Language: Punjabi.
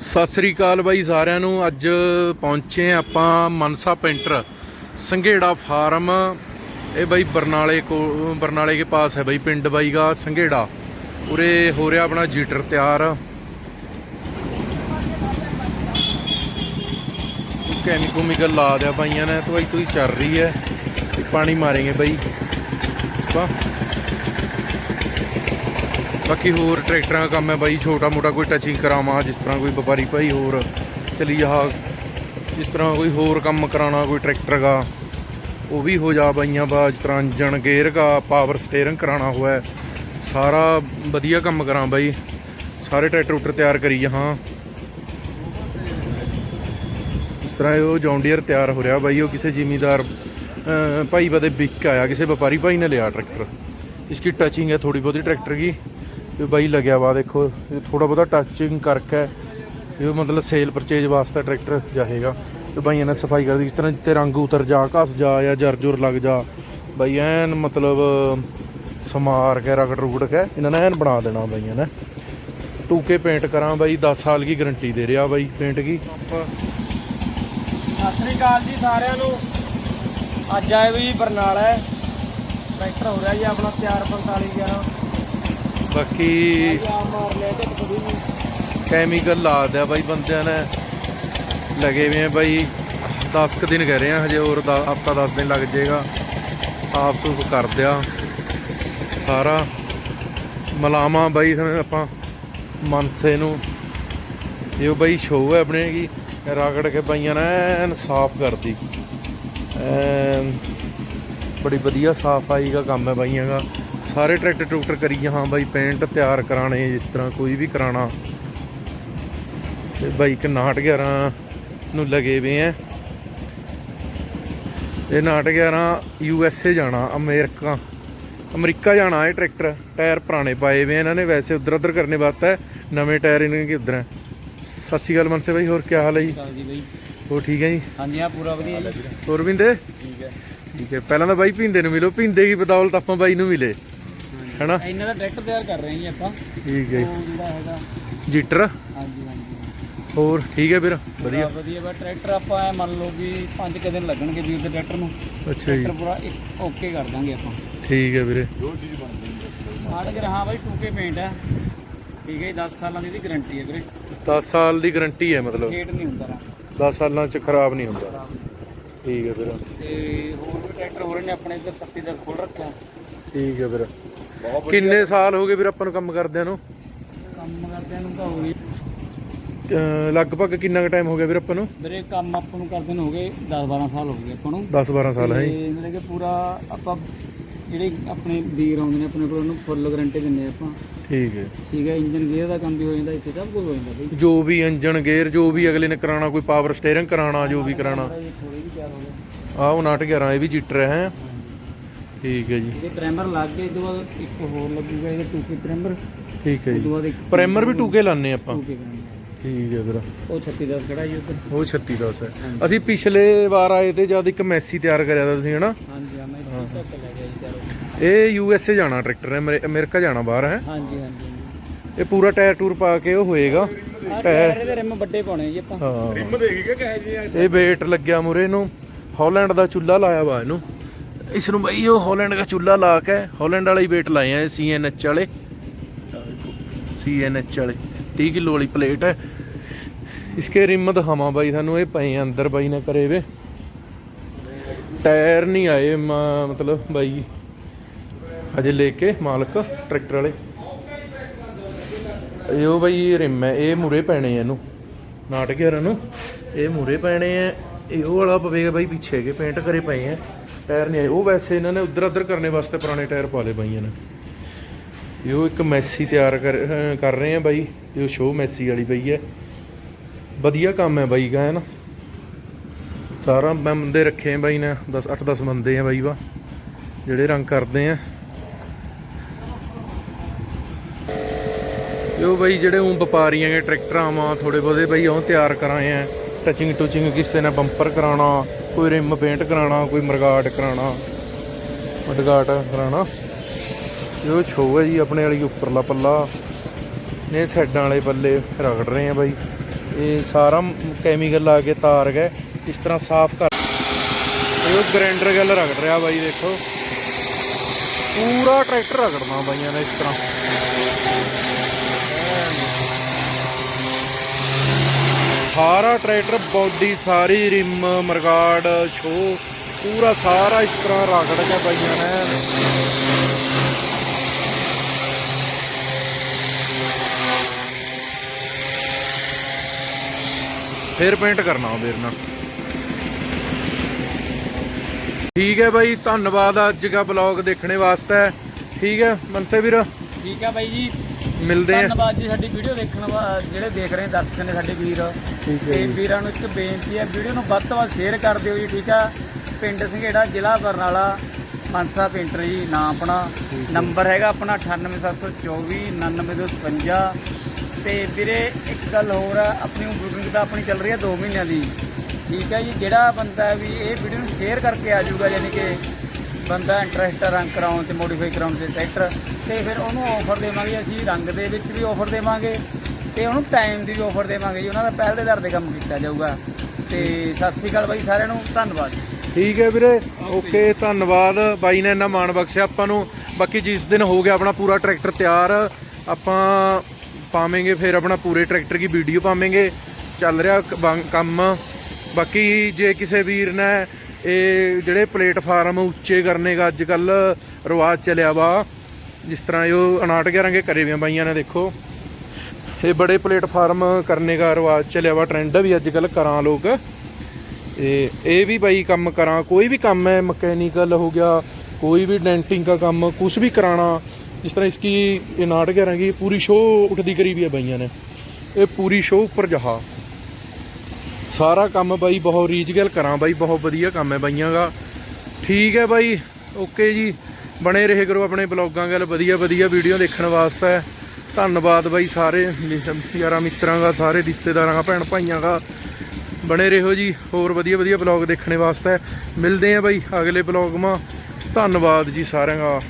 ਸਤਿ ਸ੍ਰੀ ਅਕਾਲ ਬਾਈ ਸਾਰਿਆਂ ਨੂੰ। ਅੱਜ ਪਹੁੰਚੇ ਆਪਾਂ ਮਨਸਾ ਪੈਂਟਰ ਸੰਘੇੜਾ ਫਾਰਮ। ਇਹ ਬਾਈ ਬਰਨਾਲੇ ਕੋ ਬਰਨਾਲੇ ਕੇ ਪਾਸ ਹੈ ਬਾਈ ਪਿੰਡ ਬਾਈ ਦਾ ਸੰਘੇੜਾ। ਉਰੇ ਹੋ ਰਿਹਾ ਆਪਣਾ ਜੀਟਰ ਤਿਆਰ। ਕੈਮੀਕਲ ਲਾ ਦਿਆ ਬਾਈਆਂ ਨੇ ਤਾਂ ਬਾਈ ਤੁਸੀਂ ਚੱਲ ਰਹੀ ਹੈ। ਪਾਣੀ ਮਾਰेंगे ਬਾਈ। ਵਾਹ। ਬਾਕੀ ਹੋਰ ਟਰੈਕਟਰਾਂ ਦਾ ਕੰਮ ਹੈ ਬਾਈ, ਛੋਟਾ ਮੋਟਾ ਕੋਈ ਟੱਚਿੰਗ ਕਰਾਵਾਂ, ਜਿਸ ਤਰ੍ਹਾਂ ਕੋਈ ਵਪਾਰੀ ਭਾਈ ਹੋਰ, ਚਲੀ ਆ ਜਿਸ ਤਰ੍ਹਾਂ ਕੋਈ ਹੋਰ ਕੰਮ ਕਰਾਣਾ ਕੋਈ ਟਰੈਕਟਰ ਦਾ, ਉਹ ਵੀ ਹੋ ਜਾ ਬਾਈਆਂ ਬਾ, ਜਿਸ ਤਰ੍ਹਾਂ ਇੰਜਣ ਗੇਅਰ ਦਾ ਪਾਵਰ ਸਟੀਅਰਿੰਗ ਕਰਾਣਾ ਹੋਇਆ। ਸਾਰਾ ਵਧੀਆ ਕੰਮ ਕਰਾਂ ਬਾਈ। ਸਾਰੇ ਟਰੈਕਟਰ ਉਟਰ ਤਿਆਰ ਕਰੀ ਜਹਾਂ ਇਸ ਤਰ੍ਹਾਂ ਇਹ ਉਹ ਜੌਂਡੀਅਰ ਤਿਆਰ ਹੋ ਰਿਹਾ ਬਾਈ, ਉਹ ਕਿਸੇ ਜ਼ਿਮੀਦਾਰ ਭਾਈ ਬਦੇ ਵਿਕ ਆਇਆ, ਕਿਸੇ ਵਪਾਰੀ ਭਾਈ ਨੇ ਲਿਆ ਟਰੈਕਟਰ। ਇਸकी ਟੱਚਿੰਗ ਹੈ ਥੋੜੀ ਬਹੁਤੀ ਟਰੈਕਟਰ की ਤੇ ਬਾਈ ਲੱਗਿਆ ਵਾ, ਦੇਖੋ ਥੋੜਾ ਬਹੁਤਾ ਟੱਚਿੰਗ ਕਰਕੇ ਇਹ ਮਤਲਬ ਸੇਲ ਪਰਚੇਜ ਵਾਸਤੇ ਟਰੈਕਟਰ ਜਾਏਗਾ। ਤੇ ਬਾਈਆਂ ਨੇ ਸਫ਼ਾਈ ਕਰਦੀ ਇਸ ਤਰ੍ਹਾਂ ਜਿੱਤੇ ਰੰਗ ਉਤਰ ਜਾ, ਘਸ ਜਾ ਜਾਂ ਜਰ ਜੁਰ ਲੱਗ ਜਾ, ਬਾਈ ਐਨ ਮਤਲਬ, ਸਮਾਰ ਕੇ ਰਗੜ ਰੁਗੜ ਕੇ ਇਹਨਾਂ ਨੇ ਐਨ ਬਣਾ ਦੇਣਾ ਬਾਈਆਂ ਨੇ ਟੂਕੇ ਪੇਂਟ ਕਰਾਂ ਬਾਈ 10 ਸਾਲ ਦੀ ਗਾਰੰਟੀ ਦੇ ਰਿਹਾ ਬਾਈ ਪੇਂਟ ਕੀ ਸਤਿ ਸ੍ਰੀ ਅਕਾਲ ਜੀ ਸਾਰਿਆਂ ਨੂੰ। ਅੱਜ ਆਏ ਵੀ ਬਰਨਾਲਾ ਟਰੈਕਟਰ ਹੋ ਰਿਹਾ ਜੀ ਆਪਣਾ ਤਿਆਰ 45 11 ਬਾਕੀ ਕੈਮੀਕਲ ਲਾ ਦਿਆ ਬਾਈ ਬੰਦਿਆਂ ਨੇ। ਲਗੇ ਹੋਏ ਆ ਬਾਈ 10 ਕੁ ਦਿਨ ਕਹਿ ਰਹੇ ਆ ਹਜੇ ਹੋਰ ਦਾ- ਹਫ਼ਤਾ 10 ਦਿਨ ਲੱਗ ਜਾਏਗਾ। ਸਾਫ਼ ਸੂਫ ਕਰ ਦਿਆ ਸਾਰਾ। ਮਲਾਮਾ ਬਾਈ ਹੁਣ ਆਪਾਂ ਮਨਸੇ ਨੂੰ। ਇਹ ਬਾਈ ਸ਼ੋਅ ਹੈ ਆਪਣੇ ਕੀ, ਰਗੜ ਕੇ ਬਾਈਆਂ ਨੇ ਐਨ ਸਾਫ਼ ਕਰਦੀ ਐਨ ਬੜੀ ਵਧੀਆ ਸਫ਼ਾਈ ਦਾ ਕੰਮ ਹੈ ਬਾਈਆਂ ਦਾ। ਸਾਰੇ ਟਰੈਕਟਰ ਟਰੂਕਟਰ ਕਰੀ ਹਾਂ ਬਾਈ ਪੇਂਟ ਤਿਆਰ ਕਰਾਣੇ ਜਿਸ ਤਰ੍ਹਾਂ ਕੋਈ ਵੀ ਕਰਾਣਾ। ਤੇ ਬਾਈ 11 ਨੂੰ ਲਗੇ ਵੇ ਆ ਇਹ 11 ਯੂ ਐਸ ਏ ਜਾਣਾ ਅਮਰੀਕਾ। ਅਮਰੀਕਾ ਜਾਣਾ ਇਹ ਟਰੈਕਟਰ ਟਾਇਰ ਪੁਰਾਣੇ ਪਾਏ ਵੇ ਇਹਨਾਂ ਨੇ ਵੈਸੇ ਉਧਰ ਉਧਰ ਕਰਨੇ ਵਾਸਤੇ ਨਵੇਂ ਟਾਇਰ ਇਹਨਾਂ ਕੇ ਉਧਰ ਹੈ ਸਤਿ ਸ਼੍ਰੀ ਅਕਾਲ ਮਨਸੇ ਬਾਈ ਹੋਰ ਕੀ ਹਾਲ ਹੈ ਜੀ? ਹੋਰ ਠੀਕ ਹੈ ਜੀ? ਹਾਂਜੀ ਆ ਪੂਰਾ ਵਧੀਆ ਜੀ। ਹੋਰ ਬਿੰਦੇ ਠੀਕ ਹੈ ਠੀਕ ਹੈ ਪਹਿਲਾਂ ਤਾਂ ਬਾਈ ਭਿੰਦੇ ਨੂੰ ਮਿਲੋ ਭਿੰਦੇ ਕੀ ਬਦੌਲਤ ਆਪਾਂ ਬਾਈ ਨੂੰ ਮਿਲੇ। ਹੈਨਾ? ਇਹਨਾਂ ਦਾ ਟਰੈਕਟਰ ਤਿਆਰ ਕਰ ਰਹੇ ਹਾਂ ਜੀ ਆਪਾਂ। ਠੀਕ ਹੈ ਉਹ ਜਿਹੜਾ ਹੈਗਾ। ਜੀਟਰ? ਹਾਂਜੀ ਹਾਂਜੀ। ਹੋਰ ਠੀਕ ਹੈ ਵੀਰ ਵਧੀਆ ਵਧੀਆ। ਵਧੀਆ ਬਾ ਟਰੈਕਟਰ ਆਪਾਂ ਐ ਮੰਨ ਲਓ ਵੀ 5 ਕੁ ਦਿਨ ਲੱਗਣਗੇ ਵੀਰ ਦੇ ਟਰੈਕਟਰ ਨੂੰ। ਅੱਛਾ ਜੀ। ਟਰੈਕਟਰ ਪੂਰਾ ਇੱਕ ਓਕੇ ਕਰ ਦਾਂਗੇ ਆਪਾਂ। ਠੀਕ ਹੈ ਵੀਰੇ। ਆੜ ਕੇ ਹਾਂ ਬਾਈ ਟੂਕੇ ਪੇਂਟ ਹੈ। ਠੀਕ ਹੈ ਜੀ 10 ਸਾਲਾਂ ਦੀ ਇਹਦੀ ਗਾਰੰਟੀ ਹੈ ਵੀਰੇ। 10 ਸਾਲ ਦੀ ਗਾਰੰਟੀ ਹੈ ਮਤਲਬ। ਖੇਡ ਨਹੀਂ ਹੁੰਦਾ ਰਾ 10 ਸਾਲਾਂ ਚ ਖਰਾਬ ਨਹੀਂ ਹੁੰਦਾ। ਠੀਕ ਹੈ ਵੀਰ। ਤੇ ਹੋਰ ਵੀ ਟਰੈਕਟਰ ਹੋ ਰਹੇ ਨੇ ਆਪਣੇ ਇੱਧਰ 37 ਦਾ ਖੋਲ ਰੱਖਿਆ। ਠੀਕ ਹੈ ਵੀਰ। ਕਿੰਨੇ ਸਾਲ ਹੋ ਗਏ ਵੀਰ ਆਪਾਂ ਨੂੰ ਕੰਮ ਕਰਦਿਆਂ ਨੂੰ? ਕੰਮ ਕਰਦਿਆਂ ਨੂੰ ਤਾਂ ਹੋ ਗਈ ਅਹ ਲਗਭਗ ਕਿੰਨਾ ਕੁ ਟਾਈਮ ਹੋ ਗਿਆ ਵੀਰ ਆਪਾਂ ਨੂੰ? ਵੀਰੇ ਕੰਮ ਆਪਾਂ ਨੂੰ ਕਰਦੇ ਨੂੰ ਹੋ ਗਏ 10 12 ਸਾਲ ਹੋ ਗਏ ਆਪਾਂ ਨੂੰ। 10 12 ਸਾਲ ਹੈ ਜੀ ਤੇ ਮਤਲਬ ਕਿ ਪੂਰਾ ਆਪਾਂ ਜਿਹੜੇ ਆਪਣੇ ਵੀਰ ਆਉਂਦੇ ਨੇ ਆਪਣੇ ਕੋਲ ਉਹਨੂੰ ਫੁੱਲ ਗਾਰੰਟੀ ਦਿੰਦੇ ਆਪਾਂ। ਠੀਕ ਹੈ। ਠੀਕ ਹੈ ਇੰਜਨ ਗੇਅਰ ਦਾ ਕੰਮ ਵੀ ਹੋ ਜਾਂਦਾ ਇੱਥੇ ਸਭ ਕੁਝ ਹੋ ਜਾਂਦਾ ਬਈ। ਜੋ ਵੀ ਇੰਜਨ ਗੇਅਰ ਜੋ ਵੀ ਅਗਲੇ ਨੇ ਕਰਾਣਾ ਕੋਈ ਪਾਵਰ ਸਟੀਅਰਿੰਗ ਕਰਾਣਾ ਜੋ ਵੀ ਕਰਾਣਾ ਥੋੜੀ ਵੀ ਤਿਆਰ ਹੋ ਗਿਆ ਆਹ ਉਹ 11 ਇਹ ਵੀ ਜੀਟਰ ਹੈ। ਠੀਕ ਹੈ ਜੀ। ਇਹਦੇ ਪ੍ਰਾਈਮਰ ਲੱਗ ਕੇ ਇਹ ਤੋਂ ਬਾਅਦ ਇੱਕ ਹੋਰ ਲੱਗੂਗਾ ਇਹਦੇ ਟੂਕੇ ਪ੍ਰਾਈਮਰ ਠੀਕ ਹੈ ਜੀ। ਤੋਂ ਬਾਅਦ ਇੱਕ ਪ੍ਰਾਈਮਰ ਵੀ ਟੂਕੇ ਲਾਣੇ ਆਪਾਂ। ਟੂਕੇ ਪ੍ਰਾਈਮਰ ਠੀਕ ਹੈ ਵੀਰ। ਉਹ 36 ਦਾ ਖੜਾ ਜੀ ਉੱਧਰ ਉਹ 36 10 ਹੈ ਅਸੀਂ ਪਿਛਲੇ ਵਾਰ ਆਏ ਤੇ ਜਦ ਇੱਕ ਮੈਸੀ ਤਿਆਰ ਕਰਿਆ ਤਾ ਤੁਸੀਂ ਹਨਾ? ਹਾਂਜੀ ਹਾਂ ਮੈਂ ਇੱਥੇ ਤੱਕ ਲੈ ਗਿਆ ਜੀ ਤਿਆਰ ਇਹ ਯੂ ਐਸ ਏ ਜਾਣਾ ਟਰੈਕਟਰ ਹੈ ਅਮਰੀ- ਅਮਰੀਕਾ ਜਾਣਾ ਬਾਹਰ ਹੈ? ਹਾਂਜੀ ਹਾਂਜੀ ਇਹ ਪੂਰਾ ਟਾਇਰ ਟੂਰ ਪਾ ਕੇ ਉਹ ਹੋਏਗਾ। ਟਾਇਰ ਦੇ ਰਿਮ ਵੱਡੇ ਪਾਉਣੇ ਜੀ ਆਪਾਂ। ਰਿਮ ਦੇਖੀਗੇ ਕਹੇ ਜੀ ਇਹ ਵੇਟ ਲੱਗਿਆ ਮੁਰੇ ਨੂੰ। ਹਾਲੈਂਡ ਦਾ ਚੁੱਲਾ ਲਾਇਆ ਵਾ ਇਹਨੂੰ। ਇਸ ਨੂੰ ਬਈ ਉਹ ਹਾਲੈਂਡ ਦਾ ਚੁੱਲਾ ਲਾ ਕੇ ਹਾਲੈਂਡ ਵਾਲਾ ਹੀ ਵੇਟ ਲਾਏ ਆ ਸੀ ਐਨ ਐਚ ਵਾਲੇ। ਸੀ ਐਨ ਵਾਲੇ 30 ਕਿਲੋ ਵਾਲੀ ਪਲੇਟ ਹੈ। ਇਸਕੇ ਰਿਮ ਦਿਖਾਵਾਂ ਬਾਈ ਤੁਹਾਨੂੰ, ਇਹ ਪਏ ਅੰਦਰ ਬਾਈ ਨਾ ਕਰੇ ਵੇ। ਟਾਇਰ ਨਹੀਂ ਆਏ, ਮ- ਮਤਲਬ ਬਾਈ ਅਜੇ ਲੈ ਕੇ ਮਾਲਕ ਟਰੈਕਟਰ ਵਾਲੇ। ਇਹ ਉਹ ਬਾਈ ਰਿਮ ਹੈ, ਇਹ ਮੂਰੇ ਪੈਣੇ ਆ ਇਹਨੂੰ। ਨਾਟ ਘੇਰਾਂ ਨੂੰ, ਇਹ ਮੂਰੇ ਪੈਣੇ ਆ। ਇਹ ਉਹ ਵਾਲਾ ਪਵੇਗਾ ਬਾਈ ਪਿੱਛੇ ਕੇ ਪੇਂਟ ਕਰੇ ਪਏ ਆ। ਟਾਇਰ ਨਹੀਂ ਆਏ। ਉਹ ਵੈਸੇ ਇਹਨਾਂ ਨੇ ਉਧਰ ਉਧਰ ਕਰਨੇ ਵਾਸਤੇ ਪੁਰਾਣੇ ਟਾਇਰ ਪਾ ਲਏ ਬਾਈਆਂ ਨੇ। ਇਹ ਉਹ ਇੱਕ ਮੈਸੀ ਤਿਆਰ ਕਰ ਰਹੇ ਆ ਬਾਈ। ਇਹ ਉਹ ਸ਼ੋ ਮੈਸੀ ਵਾਲੀ ਪਈ ਹੈ। ਵਧੀਆ ਕੰਮ ਹੈ ਬਾਈ ਦਾ, ਹੈ ਨਾ? ਸਾਰਾ ਮੈਂ ਬੰਦੇ ਰੱਖੇ ਆ ਬਾਈ ਨੇ 10 8 10 ਬੰਦੇ ਆ ਬਾਈ ਵਾ, ਜਿਹੜੇ ਰੰਗ ਕਰਦੇ ਆ। ਇਹ ਬਾਈ ਜਿਹੜੇ ਉਹ ਵਪਾਰੀਆਂ ਦੇ ਟਰੈਕਟਰਾਂ ਵਾ ਥੋੜੇ ਬਹੁਤੇ ਬਾਈ, ਉਹ ਤਿਆਰ ਕਰਾਏ ਆ। ਟਚਿੰਗ ਟੁਚਿੰਗ ਕਿਸੇ ਨੇ ਬੰਪਰ ਕਰਾਉਣਾ। ਕੋਈ ਰਿਮ ਪੇਂਟ ਕਰਾਉਣਾ, ਕੋਈ ਮਰਗਾਟ ਕਰਾਉਣਾ ਮਡਗਾਟ ਕਰਾਉਣਾ। ਇਹ ਛੋ ਹੈ ਜੀ, ਆਪਣੇ ਵਾਲੀ ਉੱਪਰਲਾ ਪੱਲਾ। ਨੇ ਸਾਈਡਾਂ ਵਾਲੇ ਪੱਲੇ ਰਗੜ ਰਹੇ ਆ ਬਾਈ। ਇਹ ਸਾਰਾ ਕੈਮੀਕਲ ਲਾ ਕੇ ਤਾਰ ਗਏ, ਇਸ ਤਰ੍ਹਾਂ ਸਾਫ਼ ਕਰ ਇਹ ਉਹ ਗੱਲ ਰਗੜ ਰਿਹਾ ਬਾਈ, ਦੇਖੋ। ਪੂਰਾ ਟਰੈਕਟਰ ਰਗੜਨਾ ਬਾਈਆਂ ਨੇ ਇਸ ਤਰ੍ਹਾਂ। ਸਾਰਾ ਟਰੈਕਟਰ, ਬੋਡੀ ਸਾਰੀ ਰਿਮ, ਮਰਗਾੜ ਸ਼ੋ ਪੂਰਾ ਸਾਰਾ ਇਸ ਤਰ੍ਹਾਂ ਰਗੜ ਕੇ ਬਾਈਆਂ ਨੇ। ਫਿਰ ਪੇਂਟ ਕਰਨਾ ਵੀਰ ਨਾਲ। ਠੀਕ ਹੈ ਬਾਈ, ਧੰਨਵਾਦ ਅੱਜ ਦਾ ਬਲੌਗ ਦੇਖਣੇ ਵਾਸਤੇ। ਠੀਕ ਹੈ, ਮਨਸੇ ਵੀਰ? ਠੀਕ ਹੈ ਬਾਈ ਜੀ। ਮਿਲਦੇ ਆ। ਧੰਨਵਾਦ ਜੀ ਸਾਡੀ ਵੀਡੀਓ ਦੇਖਣ ਵਾ ਜਿਹੜੇ ਦੇਖ ਰਹੇ ਦਰਸ਼ਕ ਨੇ ਸਾਡੇ ਵੀਰ। ਠੀਕ ਤੇ ਵੀਰਾਂ ਨੂੰ ਇੱਕ ਬੇਨਤੀ ਹੈ ਵੀਡੀਓ ਨੂੰ ਵੱਧ ਤੋਂ ਵੱਧ ਸ਼ੇਅਰ ਕਰ ਦਿਓ ਜੀ ਠੀਕ ਆ? ਪਿੰਡ ਸੰਘੇੜਾ ਜ਼ਿਲ੍ਹਾ ਬਰਨਾਲਾ ਮਨਸਾ ਪੇਂਟਰ ਜੀ ਨਾਂ ਆਪਣਾ। ਨੰਬਰ ਹੈਗਾ ਆਪਣਾ 98724 99255 ਤੇ ਵੀਰੇ ਇੱਕ ਗੱਲ ਹੋਰ ਆ ਆਪਣੀ ਬੁਕਿੰਗ ਤਾਂ ਆਪਣੀ ਚੱਲ ਰਹੀ ਹੈ 2 ਮਹੀਨਿਆਂ ਦੀ। ਠੀਕ ਹੈ ਜੀ ਜਿਹੜਾ ਬੰਦਾ ਵੀ ਇਹ ਵੀਡੀਓ ਨੂੰ ਸ਼ੇਅਰ ਕਰਕੇ ਆ ਜਾਊਗਾ ਯਾਨੀ ਕਿ ਬੰਦਾ ਇੰਟਰਸਟ ਰੰਗ ਕਰਾਉਣ ਤੇ ਮੋਡੀਫਾਈ ਕਰਾਉਣ ਤੇ ਟਰੈਕਟਰ ਤੇ ਫਿਰ ਉਹਨੂੰ ਆਫਰ ਦੇਵਾਂਗੇ ਅਸੀਂ ਰੰਗ ਦੇ ਵਿੱਚ ਵੀ ਆਫਰ ਦੇਵਾਂਗੇ ਤੇ ਉਹਨੂੰ ਟਾਈਮ ਦੀ ਵੀ ਆਫਰ ਦੇਵਾਂਗੇ ਜੀ। ਉਹਨਾਂ ਦਾ ਪਹਿਲ ਦੇ ਦਰ ਤੇ ਕੰਮ ਕੀਤਾ ਜਾਊਗਾ। ਤੇ ਸਤਿ ਸ੍ਰੀ ਅਕਾਲ ਬਾਈ ਸਾਰਿਆਂ ਨੂੰ ਧੰਨਵਾਦ। ਠੀਕ ਹੈ ਵੀਰੇ ਓਕੇ ਧੰਨਵਾਦ। ਬਾਈ ਨੇ ਇੰਨਾ ਮਾਣ ਬਖਸ਼ਿਆ ਆਪਾਂ ਨੂੰ। ਬਾਕੀ ਜਿਸ ਦਿਨ ਹੋ ਗਿਆ ਆਪਣਾ ਪੂਰਾ ਟਰੈਕਟਰ ਤਿਆਰ ਆਪਾਂ ਪਾਵਾਂਗੇ ਫਿਰ ਆਪਣਾ ਪੂਰੇ ਟਰੈਕਟਰ ਦੀ ਵੀਡੀਓ ਪਾਵਾਂਗੇ। ਚੱਲ ਰਿਹਾ ਕੰਮ। ਬਾਕੀ ਜੇ ਕਿਸੇ ਵੀਰ ਨੇ ਇਹ ਜਿਹੜੇ ਪਲੇਟਫਾਰਮ ਉੱਚੇ ਕਰਨੇ ਦਾ ਅੱਜ ਕੱਲ ਰਿਵਾਜ ਚੱਲਿਆ ਵਾ। ਜਿਸ ਤਰ੍ਹਾਂ ਇਹ ਉਹ 59 11 ਕਰੇ ਵੀ ਬਾਈਆਂ ਨੇ, ਦੇਖੋ। ਇਹ ਬੜੇ ਪਲੇਟਫਾਰਮ ਕਰਨੇ ਦਾ ਰਿਵਾਜ ਚੱਲਿਆ ਵਾ ਟ੍ਰੈਂਡ ਵੀ ਅੱਜ ਕੱਲ ਕਰਾਂ ਲੋਕ। ਇਹ ਇਹ ਵੀ ਬਾਈ ਕੰਮ ਕਰਾਂ, ਕੋਈ ਵੀ ਕੰਮ ਹੈ, ਮਕੈਨੀਕਲ ਹੋ ਗਿਆ, ਕੋਈ ਵੀ ਡੈਂਟਿੰਗ ਦਾ ਕੰਮ ਕੁਝ ਵੀ ਕਰਾਣਾ, ਜਿਸ ਤਰ੍ਹਾਂ ਇਸकी ਇਹ ਨਾਟਕ ਕਰਾਂਗੇ ਪੂਰੀ ਸ਼ੋਅ ਉੱਠਦੀ ਕਰੀ ਵੀ ਹੈ ਬਾਈਆਂ ਨੇ। ਇਹ ਪੂਰੀ ਸ਼ੋਅ ਉੱਪਰ ਜਹਾ। ਸਾਰਾ ਕੰਮ ਬਾਈ ਬਹੁਤ ਰੀਜਗਲ ਕਰਾਂ, ਬਾਈ ਬਹੁਤ ਵਧੀਆ ਕੰਮ ਹੈ ਬਾਈਆਂ ਦਾ। ਠੀਕ ਹੈ ਬਾਈ ਓਕੇ ਜੀ। ਬਣੇ ਰਹੇ ਕਰੋ ਆਪਣੇ ਬਲੌਗਾਂ ਗੱਲ, ਵਧੀਆ ਵਧੀਆ ਵੀਡੀਓ ਦੇਖਣ ਵਾਸਤੇ। ਧੰਨਵਾਦ ਬਾਈ ਸਾਰੇ, ਯਾਰਾਂ ਮਿੱਤਰਾਂ ਦਾ, ਸਾਰੇ ਰਿਸ਼ਤੇਦਾਰਾਂ ਦਾ, ਭੈਣ ਭਾਈਆਂ ਦਾ। ਬਣੇ ਰਹੋ ਜੀ, ਹੋਰ ਵਧੀਆ ਵਧੀਆ ਬਲੌਗ ਦੇਖਣੇ ਵਾਸਤੇ। ਮਿਲਦੇ ਆ ਬਾਈ ਅਗਲੇ ਬਲੌਗ ਮਾ। ਧੰਨਵਾਦ ਜੀ ਸਾਰਿਆਂ ਦਾ।